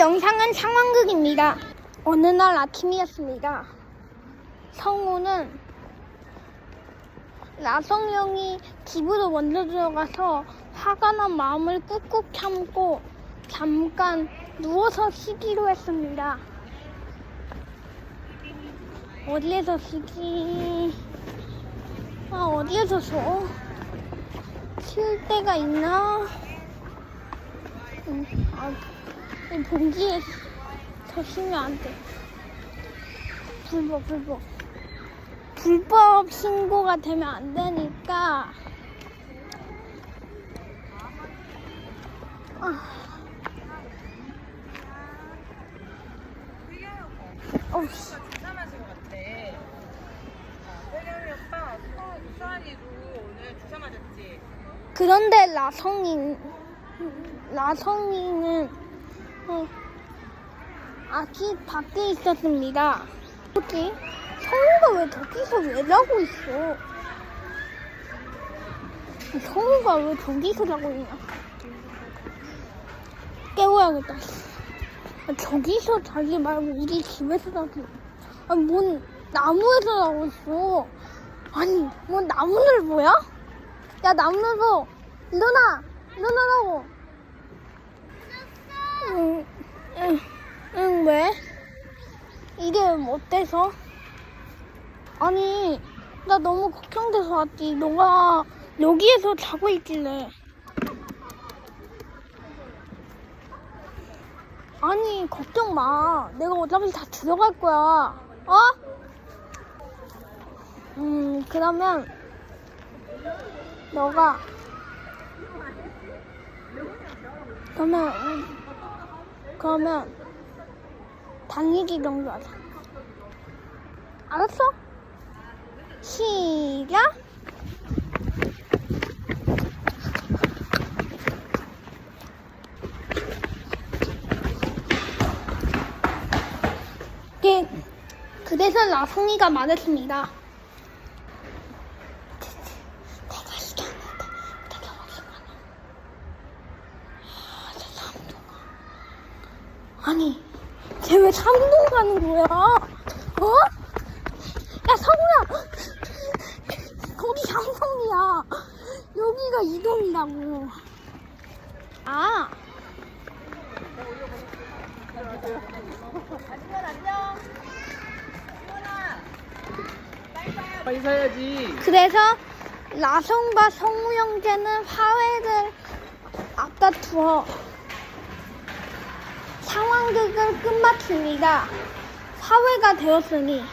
영상은 상황극입니다. 어느 날 아침이었습니다. 성우는 나성영이 집으로 먼저 들어가서 화가 난 마음을 꾹꾹 참고 잠깐 누워서 쉬기로 했습니다. 어디에서 쉬지? 아, 어디에서 쉬어? 쉴 데가 있나? 음, 아, 이 봉지에 더 쉬면 안 돼. 불법, 불법. 불법 신고가 되면 안 되니까. 어? 그런데 라성이, 라성이는, 어, 아직 밖에 있었습니다. 뭐지? 성우가 왜 저기서 왜 자고 있어? 성우가 왜 저기서 자고 있냐? 깨워야겠다. 아, 저기서 자지 말고 우리 집에서 자지. 아니, 뭔 나무에서 자고 있어. 아니, 뭔 나무늘 뭐야? 야, 나무늘보 일어나! 일어나라고! 어때서? 아니, 나 너무 걱정돼서 왔지. 너가 여기에서 자고 있길래. 아니, 걱정 마. 내가 어차피 다 들어갈 거야. 어? 음, 그러면, 너가, 그러면, 음, 그러면, 달리기 정도 하자. 알았어? 시작! 네? 아, 저 삼동. 아니, 쟤 왜 삼동 가는 거야? 어? 야, 성우야! 거기 삼성이야. 여기가 이동이라고. 아, 안녕. 수환아. 빨리 사야지. 그래서 라성과 성우 형제는 화해를 앞다투어 상황극을 끝마칩니다. 화해가 되었으니